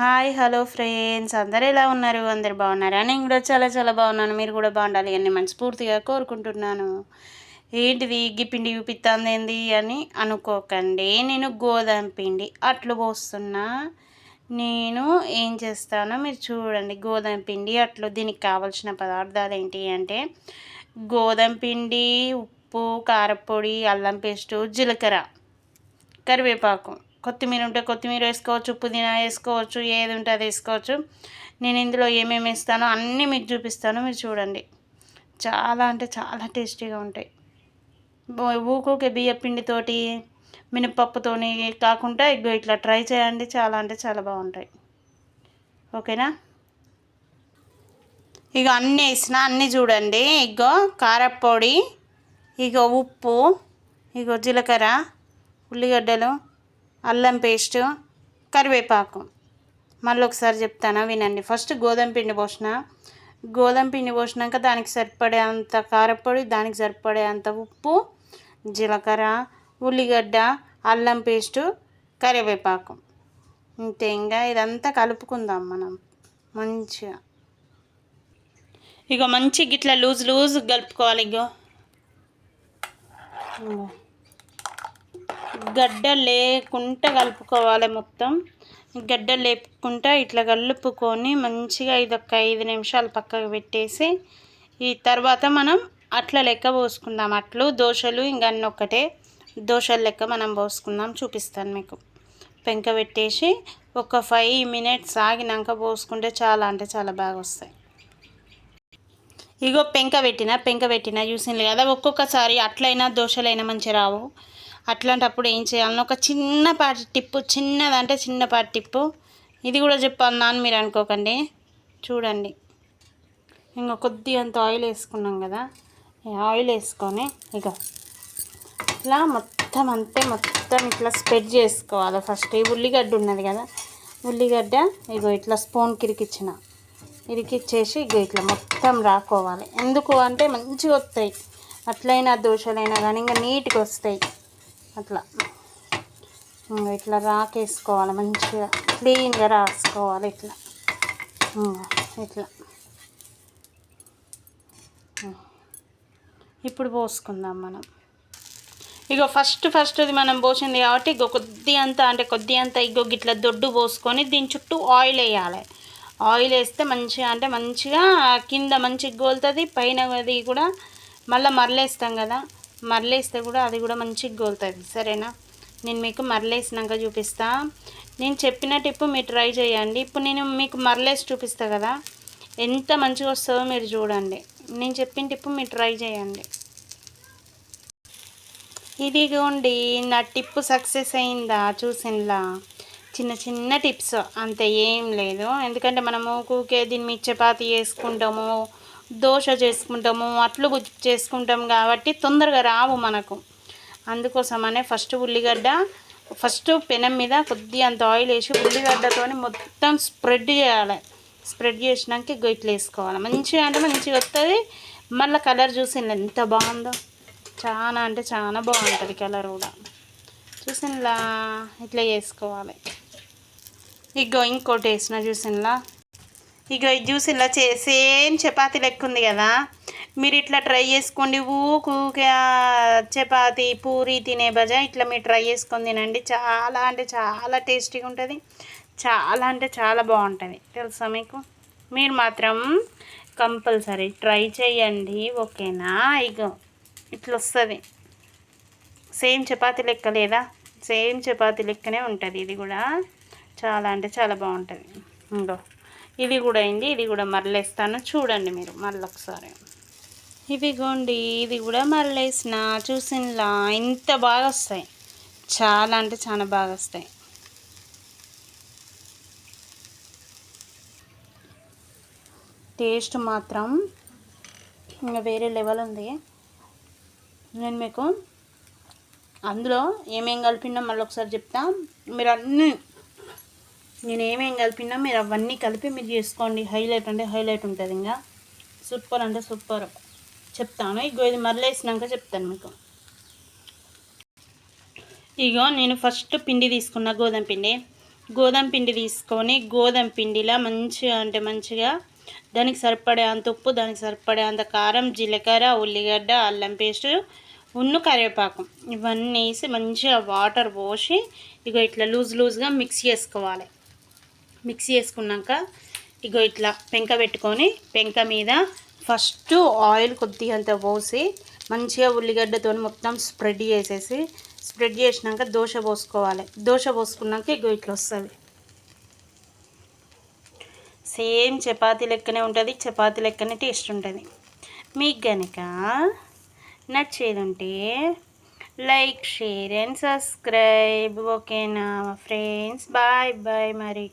Hi hello friends. అందరు ఎలా ఉన్నారు? అందరు బాగున్నారా? నేను కూడా చాలా చాలా బాగున్నాను. మీరు కూడా బాగుండాలి అని మనస్ఫూర్తిగా కోరుకుంటున్నాను. ఏంటిది గి పిండి చూపిస్తుంది ఏంది అని అనుకోకండి. నేను గోధుమ పిండి అట్లు పోస్తున్నా. నేను ఏం చేస్తానో మీరు చూడండి. గోధుమ పిండి అట్లు దీనికి కావాల్సిన పదార్థాలు ఏంటి అంటే గోధుమ పిండి ఉప్పు కారపొడి అల్లం పేస్టు జీలకర్ర కరివేపాకు. కొత్తిమీర ఉంటే కొత్తిమీర వేసుకోవచ్చు పుదీనా వేసుకోవచ్చు ఏది ఉంటే అది వేసుకోవచ్చు. నేను ఇందులో ఏమేమి వేస్తానో అన్నీ మీకు చూపిస్తాను మీరు చూడండి. చాలా అంటే చాలా టేస్టీగా ఉంటాయి. ఊకూకే బియ్య పిండితోటి మినపప్పుతోని కాకుండా ఇగో ఇట్లా ట్రై చేయండి చాలా అంటే చాలా బాగుంటాయి. ఓకేనా? ఇక అన్నీ వేసిన అన్నీ చూడండి. ఇగో కారపొడి ఇగో ఉప్పు ఇగో జీలకర్ర ఉల్లిగడ్డలు. అల్లం పేస్ట్ కరివేపాకు. మళ్ళీ ఒకసారి చెప్తాను వినండి. ఫస్ట్ గోధుమ పిండి పోసిన. గోధుమ పిండి పోసినాక దానికి సరిపడే అంత కారపొడి దానికి సరిపడే అంత ఉప్పు జీలకర్ర ఉల్లిగడ్డ అల్లం పేస్టు కరివేపాకు. ఇంతే ఇంకా ఇదంతా కలుపుకుందాం మనం. మంచిగా. ఇక మంచి గిట్లా లూజ్ లూజ్ కలుపుకోవాలి ఇగో. గడ్డ లేకుండా కలుపుకోవాలి మొత్తం. గడ్డ లేపుకుంటా ఇట్లా కలుపుకొని మంచిగా ఇది ఒక ఐదు నిమిషాలు పక్కకు పెట్టేసి ఈ తర్వాత మనం అట్ల లెక్క పోసుకుందాం. అట్లు దోశలు ఇంకా అన్నీ ఒక్కటే. దోశల లెక్క మనం పోసుకుందాం చూపిస్తాను మీకు. పెంక పెట్టేసి ఒక ఫైవ్ మినిట్స్ ఆగినాక పోసుకుంటే చాలా అంటే చాలా బాగా వస్తాయి. ఇగో పెంక పెట్టిన పెంక పెట్టిన చూసింది కదా ఒక్కొక్కసారి అట్లయినా దోశలైనా మంచి రావు. అట్లాంటప్పుడు ఏం చేయాలన్నా ఒక చిన్నపాటి టిప్పు చిన్నదంటే చిన్నపాటి టిప్పు. ఇది కూడా చెప్పాలి అని మీరు అనుకోకండి. చూడండి. ఇంకా కొద్దిగా అంత ఆయిల్ వేసుకున్నాం కదా. ఆయిల్ వేసుకొని ఇక ఇట్లా మొత్తం అంతే మొత్తం ఇట్లా స్ప్రెడ్ చేసుకోవాలి. ఫస్ట్ ఈ ఉల్లిగడ్డ ఉన్నది కదా. ఉల్లిగడ్డ ఇగో ఇట్లా స్పూన్ కిరికిచ్చిన. ఇరికిచ్చేసి ఇగో ఇట్లా మొత్తం రాకోవాలి. ఎందుకు అంటే మంచిగా వస్తాయి. అట్లయినా దోశలైనా కానీ ఇంకా నీట్గా వస్తాయి. అట్లా. ఇట్లా రాకేసుకోవాలి మంచిగా క్లీన్గా రాసుకోవాలి ఇట్లా. ఇట్లా. ఇప్పుడు పోసుకుందాం మనం. ఇగో ఫస్ట్ ఫస్ట్ అది మనం పోసింది కాబట్టి ఇగో కొద్ది అంత అంటే కొద్ది అంత ఇగో గిట్ల దొడ్డు పోసుకొని దీని చుట్టూ ఆయిల్ వేయాలి. ఆయిల్ వేస్తే మంచిగా అంటే మంచిగా కింద మంచిగా గోలుతుంది పైన అది కూడా మళ్ళీ మరలేస్తాం కదా. మరలేస్తే కూడా అది కూడా మంచిగా గోలుతుంది. సరేనా? నేను మీకు మరలేసినాక చూపిస్తా. నేను చెప్పిన టిప్పు మీరు ట్రై చేయండి. ఇప్పుడు నేను మీకు మరలేసి చూపిస్తా కదా. ఎంత మంచిగా వస్తుందో మీరు చూడండి. నేను చెప్పిన టిప్పు మీరు ట్రై చేయండి. ఇదిగోండి నా టిప్పు సక్సెస్ అయిందా? చూసినలా చిన్న చిన్న టిప్స్ అంతే ఏం లేదు. ఎందుకంటే మనము కూకే దీన్ని మీద చపాతి వేసుకుంటాము దోశ చేసుకుంటాము అట్లు చేసుకుంటాం కాబట్టి తొందరగా రావు మనకు. అందుకోసమనే ఫస్ట్ ఉల్లిగడ్డ ఫస్ట్ పెనం మీద కొద్దిగా అంత ఆయిల్ వేసి ఉల్లిగడ్డతో మొత్తం స్ప్రెడ్ చేయాలి. స్ప్రెడ్ చేసినాక ఇట్లా వేసుకోవాలి. మంచిగా అంటే మంచిగా వస్తుంది మళ్ళీ కలర్ చూసింది ఎంత బాగుందో. చాలా అంటే చాలా బాగుంటుంది కలర్ కూడా. చూసినలా ఇట్లా వేసుకోవాలి ఇగో ఇంకోటి వేసిన చూసినలా ఇక జ్యూస్ ఇలా చే సేమ్ చపాతి లెక్క ఉంది కదా. మీరు ఇట్లా ట్రై చేసుకోండి. ఊకూగా చపాతి పూరి తినే బజా ఇట్లా మీరు ట్రై చేసుకొని తినండి. చాలా అంటే చాలా టేస్టీగా ఉంటుంది. చాలా అంటే చాలా బాగుంటుంది. తెలుసా మీకు? మీరు మాత్రం కంపల్సరీ ట్రై చేయండి. ఓకేనా? ఇగో ఇట్లా వస్తుంది. సేమ్ చపాతీ లెక్క లేదా? సేమ్ చపాతీ లెక్కనే ఉంటుంది. ఇది కూడా చాలా అంటే చాలా బాగుంటుంది. ఇంకో ఇది కూడా అయింది ఇది కూడా మరలేస్తాను. చూడండి మీరు మళ్ళీ ఒకసారి. ఇవిగోండి ఇది కూడా మరలేసిన. చూసినలా ఇంత బాగా వస్తాయి. చాలా అంటే చాలా బాగా వస్తాయి. టేస్ట్ మాత్రం ఇంకా వేరే లెవెల్ ఉంది. నేను మీకు అందులో ఏమేం కలిపినా మళ్ళీ ఒకసారి చెప్తా. మీరు అన్నీ నేను ఏమేం కలిపినా మీరు అవన్నీ కలిపి మీరు చేసుకోండి. హైలైట్ అంటే హైలైట్ ఉంటుంది ఇంకా. సూపర్ అంటే సూపర్ చెప్తాను. ఇగో ఇది మరలేసినాక చెప్తాను మీకు. ఇగో నేను ఫస్ట్ పిండి తీసుకున్న గోధుమ పిండి. గోధుమ పిండి తీసుకొని గోధుమ పిండిలా మంచిగా అంటే మంచిగా దానికి సరిపడే అంత ఉప్పు దానికి సరిపడే అంత కారం జీలకర్ర ఉల్లిగడ్డ అల్లం పేస్ట్ ఉన్ను కరివేపాకు ఇవన్నీ వేసి మంచిగా వాటర్ పోసి ఇక ఇట్లా లూజ్ లూజ్గా మిక్స్ చేసుకోవాలి. మిక్స్ చేసుకున్నాక ఇగో ఇట్లా పెంక పెట్టుకొని పెంక మీద ఫస్ట్ ఆయిల్ కొద్దిగా అంత పోసి మంచిగా ఉల్లిగడ్డతో మొత్తం స్ప్రెడ్ చేసేసి స్ప్రెడ్ చేసినాక దోశ పోసుకోవాలి. దోశ పోసుకున్నాక ఇగో ఇట్లా వస్తుంది. సేమ్ చపాతీ లెక్కనే ఉంటుంది చపాతీ లెక్కనే టేస్ట్ ఉంటుంది. మీకు కనుక నచ్చేది ఉంటే లైక్ షేర్ అండ్ సబ్స్క్రైబ్. ఓకేనా ఫ్రెండ్స్? బాయ్ బాయ్ మరి.